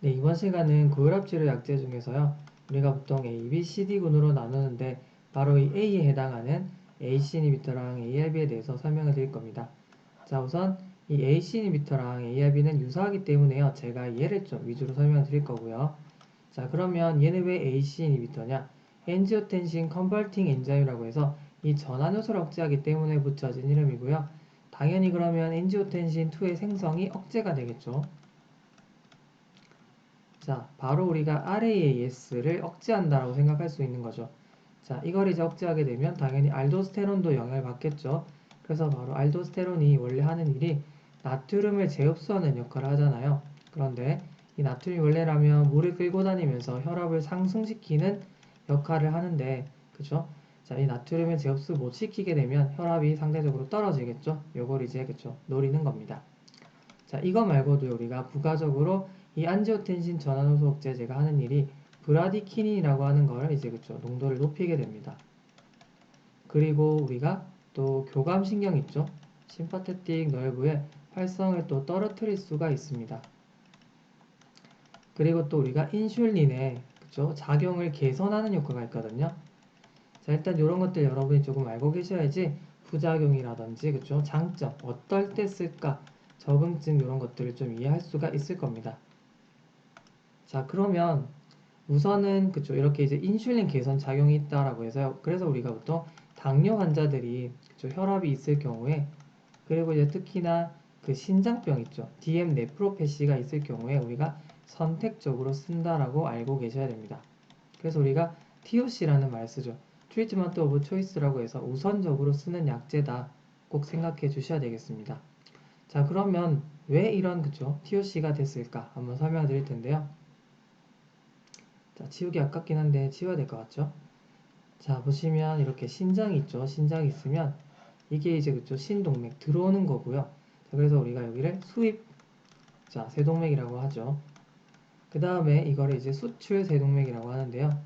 네, 이번 시간은 고혈압 치료 약제 중에서요. 우리가 보통 A, B, C, D 군으로 나누는데 바로 이 A에 해당하는 AC 이니비터랑 ARB에 대해서 설명을 드릴 겁니다. 자, 우선 이 AC 이니비터랑 ARB는 유사하기 때문에요. 제가 얘를 좀 위주로 설명을 드릴 거고요. 자, 그러면 얘는 왜 AC 이니비터냐? 엔지오텐신 컨버팅 엔자임이라고 해서 이 전환 요소를 억제하기 때문에 붙여진 이름이고요. 당연히 그러면 엔지오텐신 2의 생성이 억제가 되겠죠. 자, 바로 우리가 RAAS를 억제한다라고 생각할 수 있는 거죠. 자, 이걸 이제 억제하게 되면 당연히 알도스테론도 영향을 받겠죠. 그래서 바로 알도스테론이 원래 하는 일이 나트륨을 재흡수하는 역할을 하잖아요. 그런데 이 나트륨이 원래라면 물을 끌고 다니면서 혈압을 상승시키는 역할을 하는데, 그죠? 자, 이 나트륨을 재흡수 못 시키게 되면 혈압이 상대적으로 떨어지겠죠. 요걸 이제 그죠? 노리는 겁니다. 자, 이거 말고도 우리가 부가적으로 이 안지오텐신 전환 호소 억제 제가 하는 일이 브라디키닌이라고 하는 걸 이제 그쵸 농도를 높이게 됩니다. 그리고 우리가 또 교감신경 있죠? 심파테틱 nerve의 활성을 또 떨어뜨릴 수가 있습니다. 그리고 또 우리가 인슐린의 그쵸? 작용을 개선하는 효과가 있거든요. 자, 일단 이런 것들 여러분이 조금 알고 계셔야지 부작용이라든지 그쵸? 장점, 어떨 때 쓸까, 적응증 이런 것들을 좀 이해할 수가 있을 겁니다. 자, 그러면 우선은 그쵸 이렇게 이제 인슐린 개선 작용이 있다라고 해서요. 그래서 우리가 보통 당뇨 환자들이 그쵸 혈압이 있을 경우에 그리고 이제 특히나 그 신장병 있죠. DM 네프로패시가 있을 경우에 우리가 선택적으로 쓴다라고 알고 계셔야 됩니다. 그래서 우리가 TOC라는 말을 쓰죠. 트리트먼트 오브 초이스라고 해서 우선적으로 쓰는 약제다. 꼭 생각해 주셔야 되겠습니다. 자, 그러면 왜 이런 그쵸 TOC가 됐을까? 한번 설명해 드릴 텐데요. 자, 지우기 아깝긴 한데 지워야 될 것 같죠? 자, 보시면 이렇게 신장이 있죠. 신장이 있으면 이게 이제 그쵸 신동맥 들어오는 거고요. 자, 그래서 우리가 여기를 수입 자, 세동맥이라고 하죠. 그 다음에 이거를 이제 수출 세동맥이라고 하는데요.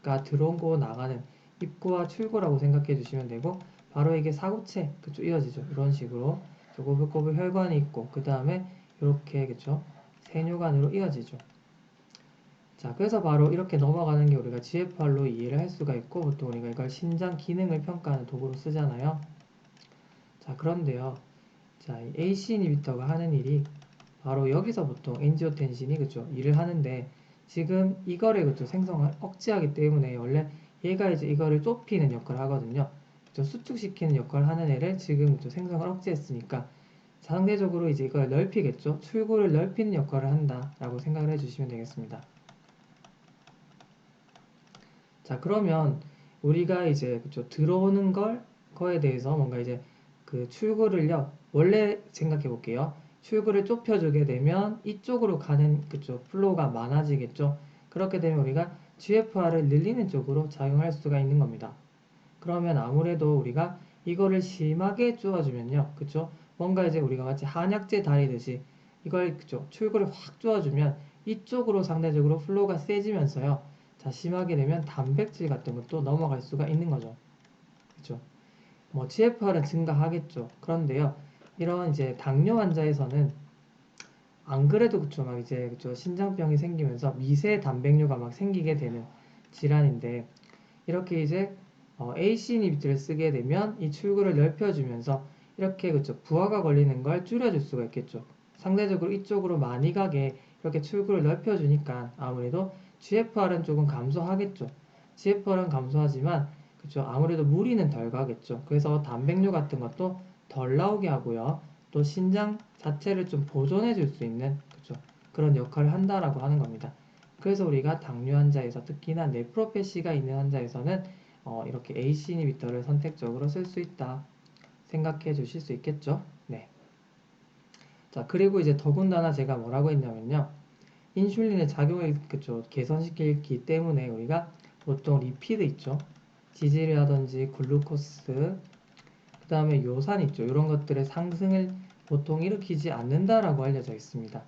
그러니까 들어오고 나가는 입구와 출구라고 생각해 주시면 되고 바로 이게 사구체 그쵸 이어지죠. 이런 식으로 꼬불꼬불 혈관이 있고 그 다음에 이렇게 그쵸 세뇨관으로 이어지죠. 자, 그래서 바로 이렇게 넘어가는 게 우리가 GFR로 이해를 할 수가 있고 보통 우리가 이걸 신장 기능을 평가하는 도구로 쓰잖아요. 자, 그런데요. 자, 이 AC 이니비터가 하는 일이 바로 여기서 보통 엔지오텐신이 그죠 일을 하는데 지금 이거를 그죠 생성을 억제하기 때문에 원래 얘가 이제 이거를 좁히는 역할을 하거든요. 그죠 수축시키는 역할을 하는 애를 지금 그죠 생성을 억제했으니까 상대적으로 이제 이걸 넓히겠죠. 출구를 넓히는 역할을 한다라고 생각을 해주시면 되겠습니다. 자, 그러면 우리가 이제 그쵸, 들어오는 걸 거에 대해서 뭔가 이제 그 출구를요. 원래 생각해 볼게요. 출구를 좁혀주게 되면 이쪽으로 가는 그쪽 플로우가 많아지겠죠. 그렇게 되면 우리가 GFR을 늘리는 쪽으로 작용할 수가 있는 겁니다. 그러면 아무래도 우리가 이거를 심하게 쪼아주면요. 그쵸? 뭔가 이제 우리가 마치 한약재 다리듯이 이걸 그쵸? 출구를 확 쪼아주면 이쪽으로 상대적으로 플로우가 세지면서요. 자, 심하게 되면 단백질 같은 것도 넘어갈 수가 있는 거죠. 그렇죠? 뭐 GFR은 증가하겠죠. 그런데요. 이런 이제 당뇨 환자에서는 안 그래도 그쵸 막 이제 그쵸 신장병이 생기면서 미세 단백뇨가 막 생기게 되는 질환인데 이렇게 이제 어, AC 이니비트를 쓰게 되면 이 출구를 넓혀주면서 이렇게 그쵸 부하가 걸리는 걸 줄여줄 수가 있겠죠. 상대적으로 이쪽으로 많이 가게 이렇게 출구를 넓혀주니까 아무래도 GFR은 조금 감소하겠죠. GFR은 감소하지만 그죠 아무래도 무리는 덜 가겠죠. 그래서 단백뇨 같은 것도 덜 나오게 하고요. 또 신장 자체를 좀 보존해 줄 수 있는 그죠 그런 역할을 한다라고 하는 겁니다. 그래서 우리가 당뇨 환자에서 특히나 네프로페시가 있는 환자에서는 어, 이렇게 AC 이니비터를 선택적으로 쓸 수 있다 생각해 주실 수 있겠죠. 네. 자 그리고 이제 더군다나 제가 뭐라고 했냐면요. 인슐린의 작용을 그쵸, 개선시키기 때문에 우리가 보통 리피드 있죠. 지질이라든지 글루코스, 그 다음에 요산 있죠. 이런 것들의 상승을 보통 일으키지 않는다라고 알려져 있습니다.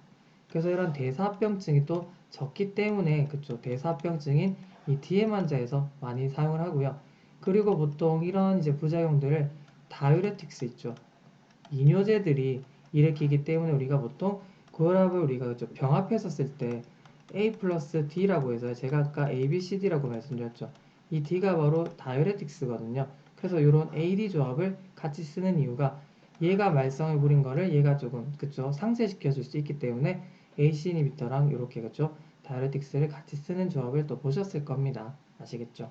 그래서 이런 대사병증이 또 적기 때문에 그쵸 대사병증인 이 DM 환자에서 많이 사용을 하고요. 그리고 보통 이런 이제 부작용들을 다이레틱스 있죠. 이뇨제들이 일으키기 때문에 우리가 보통 고혈압을 우리가 병합해서 쓸 때 A 플러스 D라고 해서 제가 아까 A, B, C, D라고 말씀드렸죠. 이 D가 바로 다이어레틱스거든요. 그래서 이런 AD 조합을 같이 쓰는 이유가 얘가 말썽을 부린 거를 얘가 조금 그쵸 상쇄시켜 줄 수 있기 때문에 AC 이니비터랑 이렇게 그쵸 다이어레틱스를 같이 쓰는 조합을 또 보셨을 겁니다. 아시겠죠?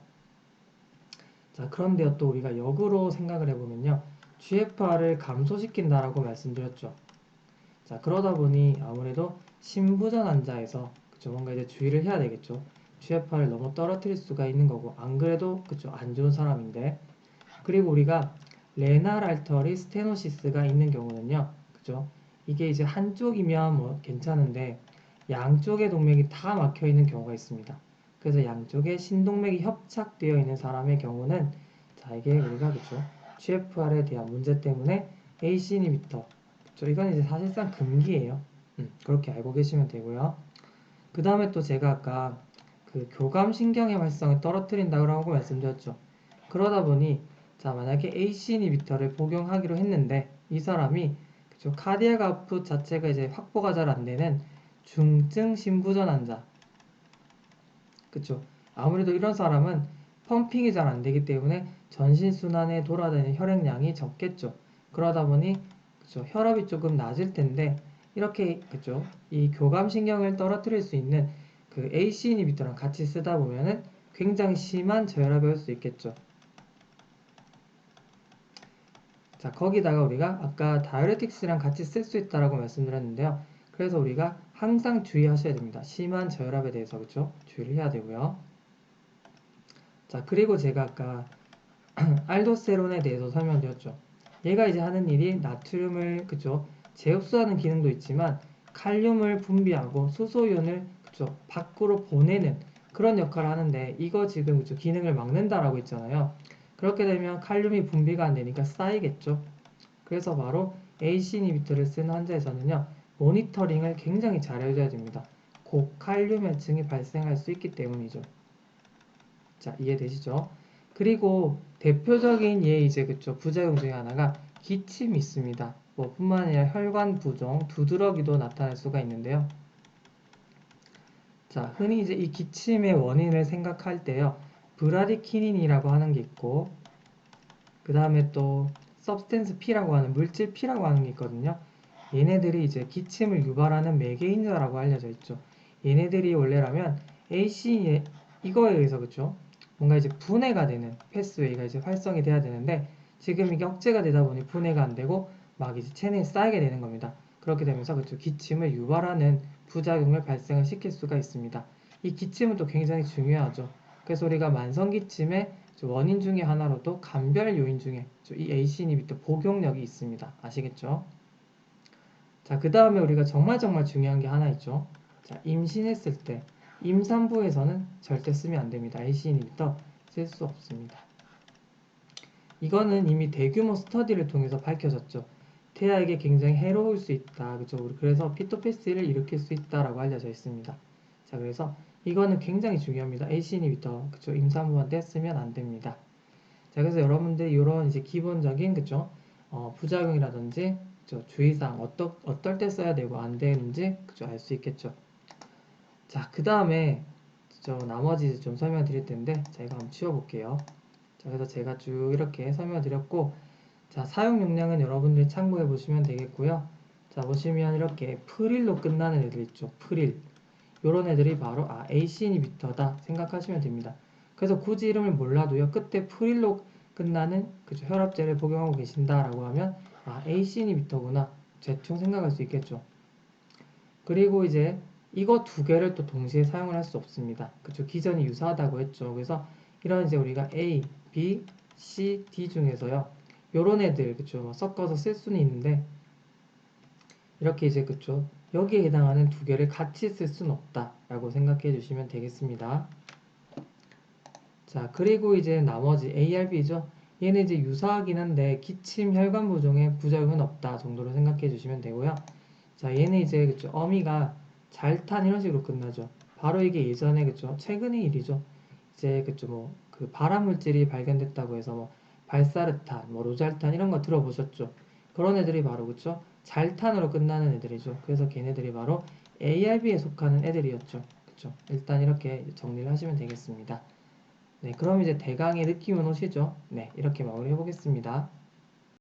자, 그런데요, 또 우리가 역으로 생각을 해보면요. GFR을 감소시킨다라고 말씀드렸죠. 자, 그러다 보니 아무래도 신부전 환자에서 그쵸, 뭔가 이제 주의를 해야 되겠죠. GFR을 너무 떨어뜨릴 수가 있는 거고, 안 그래도 그쵸, 안 좋은 사람인데. 그리고 우리가 레날 알터리 스테노시스가 있는 경우는요. 그죠? 이게 이제 한쪽이면 뭐 괜찮은데 양쪽의 동맥이 다 막혀 있는 경우가 있습니다. 그래서 양쪽에 신동맥이 협착되어 있는 사람의 경우는 자 이게 우리가 그죠 GFR에 대한 문제 때문에 AC 이니비터 그죠 이건 이제 사실상 금기예요. 음, 그렇게 알고 계시면 되고요. 그 다음에 또 제가 아까 그 교감 신경의 활성을 떨어뜨린다고 말씀드렸죠. 그러다 보니 자 만약에 AC 이니비터를 복용하기로 했는데 이 사람이 그죠 카디악 아웃풋 자체가 이제 확보가 잘 안 되는 중증 신부전 환자 그쵸. 아무래도 이런 사람은 펌핑이 잘 안 되기 때문에 전신순환에 돌아다니는 혈액량이 적겠죠. 그러다 보니 그쵸. 혈압이 조금 낮을 텐데 이렇게 그쵸. 이 교감신경을 떨어뜨릴 수 있는 그 AC 이니비터랑 같이 쓰다 보면은 굉장히 심한 저혈압이 올 수 있겠죠. 자, 거기다가 우리가 아까 다이어레틱스랑 같이 쓸 수 있다라고 말씀드렸는데요. 그래서 우리가 항상 주의하셔야 됩니다. 심한 저혈압에 대해서 그렇죠? 주의를 해야 되고요. 자, 그리고 제가 아까 알도스테론에 대해서 설명드렸죠. 얘가 이제 하는 일이 나트륨을 그죠? 재흡수하는 기능도 있지만 칼륨을 분비하고 수소이온을 그죠? 밖으로 보내는 그런 역할을 하는데 이거 지금 그죠? 기능을 막는다라고 했잖아요. 그렇게 되면 칼륨이 분비가 안 되니까 쌓이겠죠. 그래서 바로 AC 이니비터를 쓴 환자에서는요. 모니터링을 굉장히 잘 해줘야 됩니다. 고칼륨혈증이 발생할 수 있기 때문이죠. 자, 이해되시죠? 그리고 대표적인 예 이제 그쵸 부작용 중에 하나가 기침이 있습니다. 뭐 뿐만 아니라 혈관 부종, 두드러기도 나타날 수가 있는데요. 자, 흔히 이제 이 기침의 원인을 생각할 때요. 브라디키닌이라고 하는 게 있고 그 다음에 또 substance P라고 하는 물질 P라고 하는 게 있거든요. 얘네들이 이제 기침을 유발하는 매개인자라고 알려져 있죠. 얘네들이 원래라면 AC 이거에 의해서 그렇죠. 뭔가 이제 분해가 되는 패스웨이가 이제 활성이 돼야 되는데 지금 이게 억제가 되다 보니 분해가 안 되고 막 이제 체내에 쌓이게 되는 겁니다. 그렇게 되면서 그렇죠. 기침을 유발하는 부작용을 발생을 시킬 수가 있습니다. 이 기침은 또 굉장히 중요하죠. 그래서 우리가 만성 기침의 원인 중에 하나로도 감별 요인 중에 이 AC 이니비터 복용력이 있습니다. 아시겠죠? 자, 그 다음에 우리가 정말 정말 중요한 게 하나 있죠. 자, 임신했을 때 임산부에서는 절대 쓰면 안 됩니다. AC 이니비터 쓸 수 없습니다. 이거는 이미 대규모 스터디를 통해서 밝혀졌죠. 태아에게 굉장히 해로울 수 있다. 그죠? 그래서 피토패스를 일으킬 수 있다라고 알려져 있습니다. 자, 그래서 이거는 굉장히 중요합니다. AC 이니비터 그죠? 임산부한테 쓰면 안 됩니다. 자, 그래서 여러분들 이런 이제 기본적인 그죠? 어, 부작용이라든지 그죠? 주의사항 어떠, 어떨 때 써야 되고 안 되는지 그죠? 알 수 있겠죠. 자, 그 다음에 저 나머지 좀 설명 드릴 텐데 자, 이거 한번 치워볼게요. 자, 그래서 제가 쭉 이렇게 설명 드렸고 자, 사용 용량은 여러분들이 참고해 보시면 되겠고요. 자, 보시면 이렇게 프릴로 끝나는 애들 있죠. 프릴. 요런 애들이 바로 아, AC 이니비터다 생각하시면 됩니다. 그래서 굳이 이름을 몰라도요. 끝에 프릴로 끝나는 그죠? 혈압제를 복용하고 계신다라고 하면 아, AC 이니비터구나. 대충 생각할 수 있겠죠. 그리고 이제 이거 두 개를 또 동시에 사용을 할 수 없습니다. 그쵸? 기전이 유사하다고 했죠. 그래서 이런 이제 우리가 A, B, C, D 중에서요. 요런 애들, 그쵸? 뭐 섞어서 쓸 수는 있는데, 이렇게 이제, 그쵸? 여기에 해당하는 두 개를 같이 쓸 수는 없다라고 생각해 주시면 되겠습니다. 자, 그리고 이제 나머지 ARB죠. 얘는 이제 유사하긴 한데 기침 혈관 부종에 부작용은 없다 정도로 생각해 주시면 되고요. 자, 얘는 이제 그쵸 어미가 잘 탄 이런 식으로 끝나죠. 바로 이게 예전에 그쵸 최근의 일이죠. 이제 그쵸 뭐그 발암 물질이 발견됐다고 해서 뭐 발사르탄, 뭐 로잘탄 이런 거 들어보셨죠? 그런 애들이 바로 그쵸 잘탄으로 끝나는 애들이죠. 그래서 걔네들이 바로 ARB에 속하는 애들이었죠. 그쵸? 일단 이렇게 정리를 하시면 되겠습니다. 네, 그럼 이제 대강의 느낌은 오시죠? 네, 이렇게 마무리해 보겠습니다.